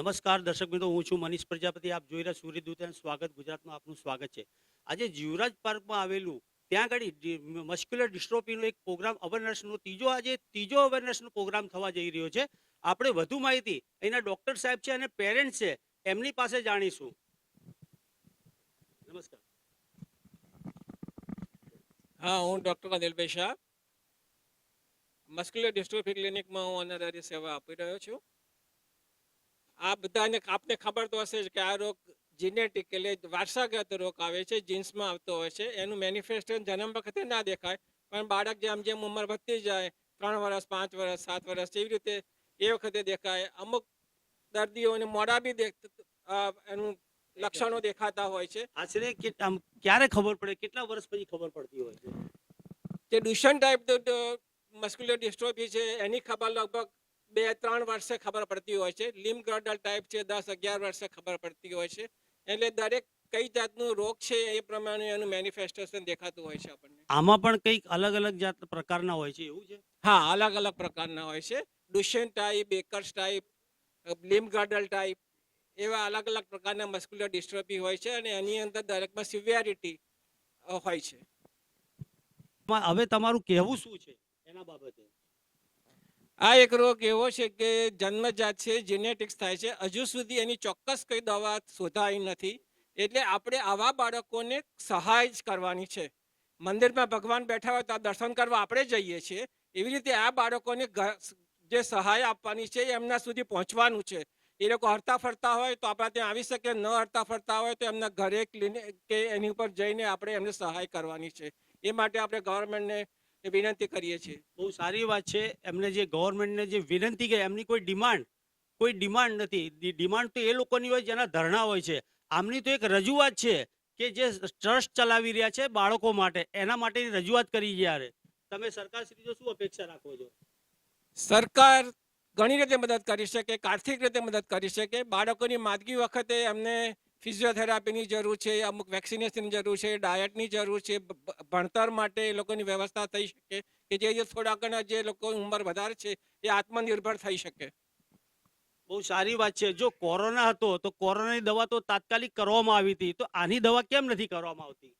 નમસ્કાર દર્શક મિત્રો, હું છું મનીષ પ્રજાપતિ. આપ જોઈ રહ્યા સૂર્યદૂત અને સ્વાગત ગુજરાતમાં આપનું સ્વાગત છે. આજે જીવરાજ પાર્કમાં આવેલું, ત્યાં આગળ મસ્ક્યુલર ડિસ્ટ્રોપીનો એક પ્રોગ્રામ અવેરનેસનો ત્રીજો, આજે ત્રીજો અવેરનેસનો પ્રોગ્રામ થવા જઈ રહ્યો છે. આપણે વધુ માહિતી અહીંના ડોક્ટર સાહેબ છે અને પેરેન્ટ્સ છે, એમની પાસે જાણીશું. નમસ્કાર. હા, હું doctor Anilbhai Shah. Muscular dystrophy ક્લિનિકમાં હું ઓનરરી સેવા આપી રહ્યો છું. આ બધાને આપને ખબર તો હશે કે આ રોગ જીનેટિક એટલે વારસાગત રોગ આવે છે જીન્સમાં આવતો હોય છે. એનું મેનિફેસ્ટેશન જન્મ વખતે ના દેખાય પણ બાળક જેમ જેમ ઉંમર વધતી જાય ત્રણ વર્ષ પાંચ વર્ષ સાત વર્ષ એવી રીતે એ વખતે દેખાય. અમુક દર્દીઓને મોડા બી એનું લક્ષણો દેખાતા હોય છે. આશરે ક્યારે ખબર પડે? કેટલા વર્ષ પછી ખબર પડતી હોય છે? જે ડ્યુશન ટાઈપ મસ્ક્યુલર ડિસ્ટ્રોફી છે એની ખબર લગભગ બે ત્રણ વર્ષે ખબર પડતી હોય છે. લિમ ગ્રોડલ ટાઈપ છે દસ અગિયાર વર્ષે ખબર પડતી હોય છે. એટલે દરેક કઈ જાતનું રોગ છે એ પ્રમાણે એનું મેનિફેસ્ટેશન દેખાતું હોય છે આપણને. આમાં પણ કંઈક અલગ અલગ જાત પ્રકારના હોય છે એવું છે? હા અલગ અલગ પ્રકારના હોય છે. ડુશન ટાઈપ બેકર્સ ટાઈપ લિમ ગ્રડલ ટાઈપ એવા અલગ અલગ પ્રકારના મસ્ક્યુલર ડિસ્ટ્રોફી હોય છે અને એની અંદર દરેકમાં સિવિયરિટી હોય છે. હવે તમારું કહેવું શું છે એના બાબતે? આ એક રોગ એવો છે કે જન્મજાત છે જેનેટિક્સ થાય છે. હજુ સુધી એની ચોક્કસ કઈ દવા શોધાઈ નથી. એટલે આપણે આવા બાળકોને સહાય જ કરવાની છે. મંદિરમાં ભગવાન બેઠા હોય તો દર્શન કરવા આપણે જઈએ છીએ. એવી રીતે આ બાળકોને જે સહાય આપવાની છે એમના સુધી પહોંચવાનું છે. એ લોકો હરતા ફરતા હોય તો આપણા ત્યાં આવી શકે, ન હરતા ફરતા હોય તો એમના ઘરે ક્લિનિક કે એની ઉપર જઈને આપણે એમને સહાય કરવાની છે. એ માટે આપણે ગવર્મેન્ટને વિનંતી કરીએ છીએ. બહુ સારી વાત છે. એમને જે ગવર્મેન્ટને જે વિનંતી કરી, એમની કોઈ ડિમાન્ડ કોઈ ડિમાન્ડ નથી. ડિમાન્ડ તો એ લોકોની હોય જેના ધરણા હોય છે. આમની તો એક રજૂઆત છે કે જે ટ્રસ્ટ ચલાવી રહ્યા છે બાળકો માટે. એના માટેની રજૂઆત કરી જ્યારે તમે સરકાર શ્રી શું અપેક્ષા રાખો છો? સરકાર ઘણી રીતે મદદ કરી શકે, આર્થિક રીતે મદદ કરી શકે. બાળકોની માદગી વખતે એમને ફિઝિયોથેરાપીની જરૂર છે અમુક વેક્સિનેશનની જરૂર છે ડાયટની જરૂર છે ભણતર માટે એ લોકોની વ્યવસ્થા થઈ શકે કે જે જે થોડા ઘણા જે લોકો ઉંમર વધારે છે એ આત્મનિર્ભર થઈ શકે. બહુ સારી વાત છે. જો કોરોના હતો તો કોરોનાની દવા તો તાત્કાલિક કરવામાં આવી હતી. તો આની દવા કેમ નથી કરવામાં આવતી?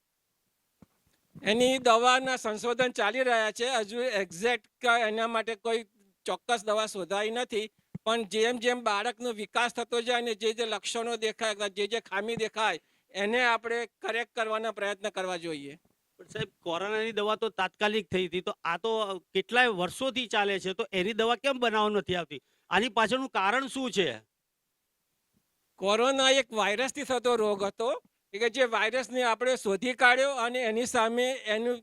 એની દવાના સંશોધન ચાલી રહ્યા છે. હજુ એક્ઝેક્ટ એના માટે કોઈ ચોક્કસ દવા શોધાઈ નથી. પણ જેમ જેમ બાળકનો વિકાસ થતો જાય અને જે જે લક્ષણો દેખાય જે જે ખામી દેખાય એને આપણે કરેક્ટ કરવાના પ્રયત્ન કરવા જોઈએ. સાહેબ કોરોનાની દવા તો તાત્કાલિક થઈ હતી તો આ તો કેટલાય વર્ષોથી ચાલે છે તો એની દવા કેમ બનાવવા નથી આવતી? આની પાછળનું કારણ શું છે? કોરોના એક વાયરસથી થતો રોગ હતો કે જે વાયરસને આપણે શોધી કાઢ્યો અને એની સામે એનું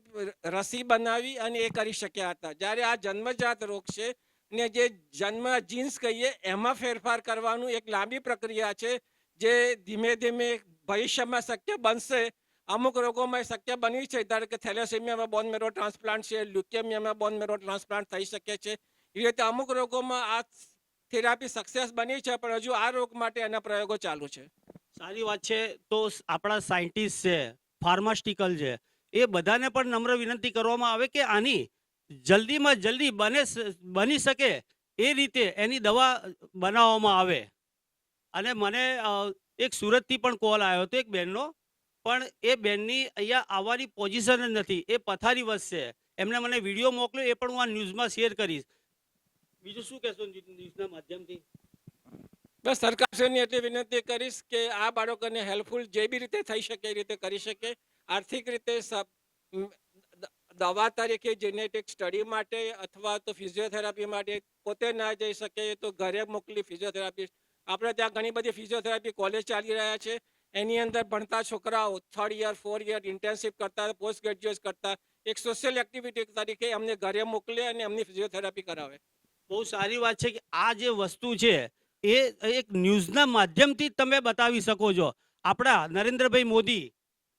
રસી બનાવી અને એ કરી શક્યા હતા. જ્યારે આ જન્મજાત રોગ છે ને જે જન્મ જીન્સ કહીએ, એમાં ફેરફાર કરવાનું એક લાંબી પ્રક્રિયા છે, જે ધીમે ધીમે ભવિષ્યમાં શક્ય બનશે. અમુક રોગોમાં શક્ય બની છે, ધારો કે થેલેસેમિયામાં બોન મેરો ટ્રાન્સપ્લાન્ટ છે લ્યુકેમિયામાં બોન મેરો ટ્રાન્સપ્લાન્ટ થઈ શકે છે. એ રીતે અમુક રોગોમાં આ થેરાપી સક્સેસ બની છે, પણ હજુ આ રોગ માટે એના પ્રયોગો ચાલુ છે. સારી વાત છે. તો આપણા સાયન્ટિસ્ટ છે ફાર્માસ્ટિકલ છે, એ બધાને પણ નમ્ર વિનંતી કરવામાં આવે કે આની જલ્દીમાં જલ્દી બને બની શકે એ રીતે એની દવા બનાવવામાં આવે. અને મને એક સુરતથી પણ કોલ આવ્યો હતો એક બેનનો, પણ એ બેનની અહીંયા આવવાની પોઝિશન જ નથી, એ પથારી વસશે એમને મને વીડિયો મોકલ્યો, એ પણ હું આ ન્યૂઝમાં શેર કરીશ. બીજું શું કહેશો ન્યૂઝના માધ્યમથી? બસ સરકારશ્રીની એટલી વિનંતી કરીશ કે આ બાળકોને હેલ્પફુલ જે બી રીતે થઈ શકે એ રીતે કરી શકે. આર્થિક રીતે દવા તરીકે જેનેટિક સ્ટડી માટે અથવા તો ફિઝિયોથેરાપી માટે પોતે ના જઈ શકે તો ઘરે મોકલી ફિઝિયોથેરાપી આપણે ત્યાં ઘણી બધી ફિઝિયોથેરાપી કોલેજ ચાલી રહ્યા છે. એની અંદર ભણતા છોકરાઓ third year four year internship કરતા પોસ્ટ ગ્રેજ્યુએટ કરતા, એક સોશિયલ એક્ટિવિટી તરીકે અમને ઘરે મોકલે અને એમની ફિઝિયોથેરાપી કરાવે. બહુ સારી વાત છે કે આ જે વસ્તુ છે, એ એક ન્યૂઝના માધ્યમથી તમે બતાવી શકો છો. આપણા નરેન્દ્રભાઈ મોદી,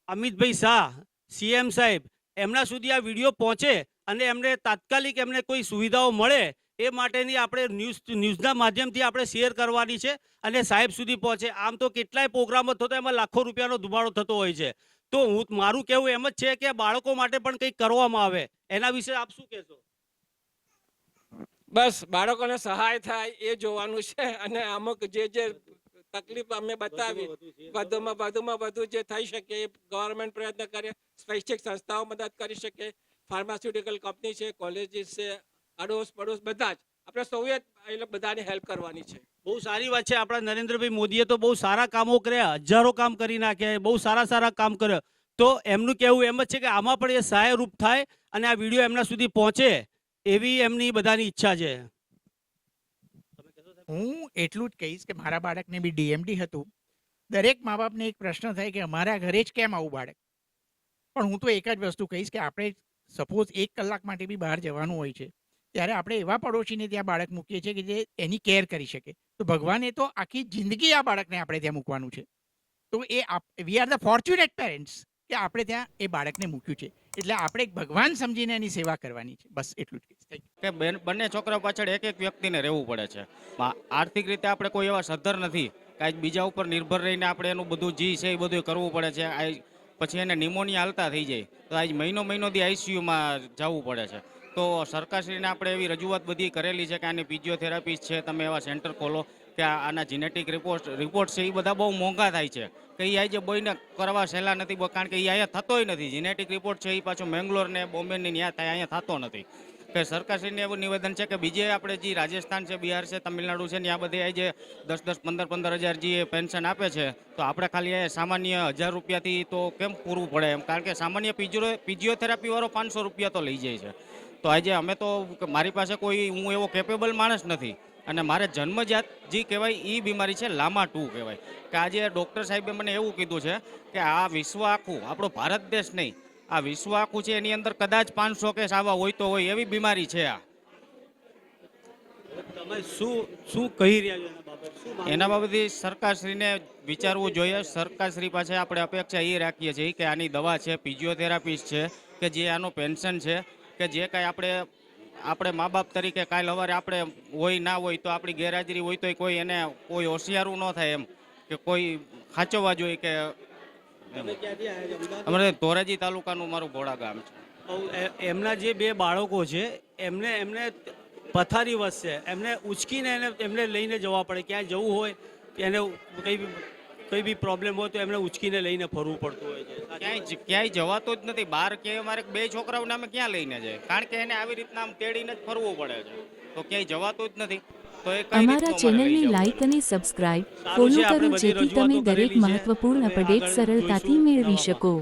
અમિતભાઈ શાહ, સીએમ સાહેબ એમના સુધી આ વીડિયો પહોંચે અને એમને તાત્કાલિક એમને કોઈ સુવિધાઓ મળે, એ માટેની આપણે ન્યૂઝ, ન્યૂઝના માધ્યમથી આપણે શેર કરવાની છે અને સાહેબ સુધી પહોંચે. આમ તો કેટલાય પ્રોગ્રામો થતો એમાં લાખો રૂપિયાનો ધુમાડો થતો હોય છે. તો હું, મારું કહેવું એમ જ છે કે બાળકો માટે પણ કંઈક કરવામાં આવે. એના વિશે આપ શું કહેશો? બસ, બાળકોને સહાય થાય એ જોવાનું છે અને અમુક જે જે તકલીફ અમે બતાવી. વધુમાં વધુમાં વધુ જે થઈ શકે એ ગવર્મેન્ટ પ્રયત્ન કરે સ્વૈચ્છિક સંસ્થાઓ મદદ કરી શકે ફાર્માસ્યુટિકલ કંપની છે કોલેજીસ છે અડોશ પડોશ બધા જ. આપણે સૌએ એટલે બધાને હેલ્પ કરવાની છે. બહુ સારી વાત છે. આપણા નરેન્દ્રભાઈ મોદીએ તો બહુ સારા કામો કર્યા હજારો કામ કરી નાખ્યા બહુ સારા સારા કામ કર્યા. તો એમનું કહેવું એમ જ છે કે આમાં પણ એ સહાયરૂપ થાય અને આ વીડિયો એમના સુધી પહોંચે એવી એમની બધાની ઈચ્છા છે. હું એટલું જ કહીશ કે મારા બાળકને બી ડીએમડી હતું. દરેક મા બાપને એક પ્રશ્ન થાય કે અમારા ઘરે જ કેમ આવું બાળક? પણ હું તો એક જ વસ્તુ કહીશ કે આપણે સપોઝ એક કલાક માટે બી બહાર જવાનું હોય છે, ત્યારે આપણે એવા પડોશીને ત્યાં બાળક મૂકીએ છીએ કે જે એની કેર કરી શકે. તો ભગવાને તો આખી જિંદગી આ બાળકને આપણે ત્યાં મૂકવાનું છે. તો એ we are the fortunate parents કે આપણે ત્યાં એ બાળકને મૂક્યું છે. એટલે આપણે એક ભગવાન સમજીને એની સેવા કરવાની છે. બસ એટલું જ કે બંને છોકરા પાછળ એક એક વ્યક્તિને રહેવું પડે છે. આર્થિક રીતે આપણે કોઈ એવા સદ્ધર નથી. કાંઈ બીજા ઉપર નિર્ભર રહીને આપણે એનું બધું જી છે એ બધું કરવું પડે છે. આ પછી એને નિમોનિયા હાલતા થઈ જાય. તો આજ મહિનો મહિનો દી આઈસીયુમાં જવું પડે છે. તો સરકારશ્રીને આપણે એવી રજૂઆત બધી કરેલી છે કે આની ફિઝિયોથેરાપિસ્ટ છે. તમે એવા સેન્ટર ખોલો. કે આના જેનેટિક રિપોર્ટ રિપોર્ટ છે એ બધા બહુ મોંઘા થાય છે. કે એ આજે બોયને કરવા સહેલા નથી કારણ કે એ અહીંયા થતોય નથી. જેનેટિક રિપોર્ટ છે એ પાછો મેંગ્લોર ને બોમ્બેની ન્યા થાય અહીંયા થતો નથી. કે સરકારશ્રીને એવું નિવેદન છે કે બીજે આપણે જે રાજસ્થાન છે, બિહાર છે, તમિલનાડુ છે ત્યાં આ આ જે દસ દસ, પંદર પંદર હજાર જે પેન્શન આપે છે, તો આપણે ખાલી સામાન્ય હજાર રૂપિયાથી તો કેમ પૂરવું પડે એમ? કારણ કે સામાન્ય પીજીઓ ફિઝિયોથેરાપીવાળો પાંચસો રૂપિયા તો લઈ જાય છે. તો આજે અમે તો મારી પાસે કોઈ હું એવો કેપેબલ માણસ નથી. અને મારે જન્મજાત જે કહેવાય એ બીમારી છે લામા ટુ કહેવાય. કે આજે ડૉક્ટર સાહેબે મને એવું કીધું છે કે આ વિશ્વ આખું આપણો ભારત દેશ નહીં આ વિશ્વ આખું છે એની અંદર કદાચ પાંચસો કેસ આવા હોય તો હોય એવી બીમારી છે આ. તમે શું શું કહી રહ્યા છો એના બાબતે? એના બાબતે સરકારશ્રીને વિચારવું જોઈએ. સરકારશ્રી પાસે આપણે અપેક્ષા એ રાખીએ છીએ કે આની દવા છે ફિઝિયોથેરાપિસ્ટ છે કે જે આનું પેન્શન છે કે જે કાંઈ આપણે આપણે મા બાપ તરીકે કાલ સવારે આપણે હોય ના હોય તો આપણી ગેરહાજરી હોય તો કોઈ એને કોઈ હોશિયારું ન થાય એમ કે કોઈ ખાચવવા જોઈએ કે? અમારે ધોરાજી તાલુકાનું મારું ભોળા ગામ છે. એમના જે બે બાળકો છે એમને એમને પથારી વસશે એમને ઉચકીને એને એમને લઈને જવા પડે. ક્યાંય જવું હોય કે એને કઈ કઈ બી પ્રોબ્લેમ હોય તો એમને ઉચકીને લઈને ફરવું પડતું હોય છે. ક્યાંય ક્યાંય જવાતો જ નથી. બહાર ક્યાંય અમારે બે છોકરાઓને અમે ક્યાં લઈને જાય કારણ કે એને આવી રીતના આમ તેડીને જ ફરવું પડે છે. તો ક્યાંય જવાતું જ નથી. તો એ કઈ અમારા ચેનલને લાઇક અને સબસ્ક્રાઇબ ફોલો છે, આપણે કરો જેથી તમે દરેક મહત્વપૂર્ણ અપડેટ સરળતાથી મેળવી શકો.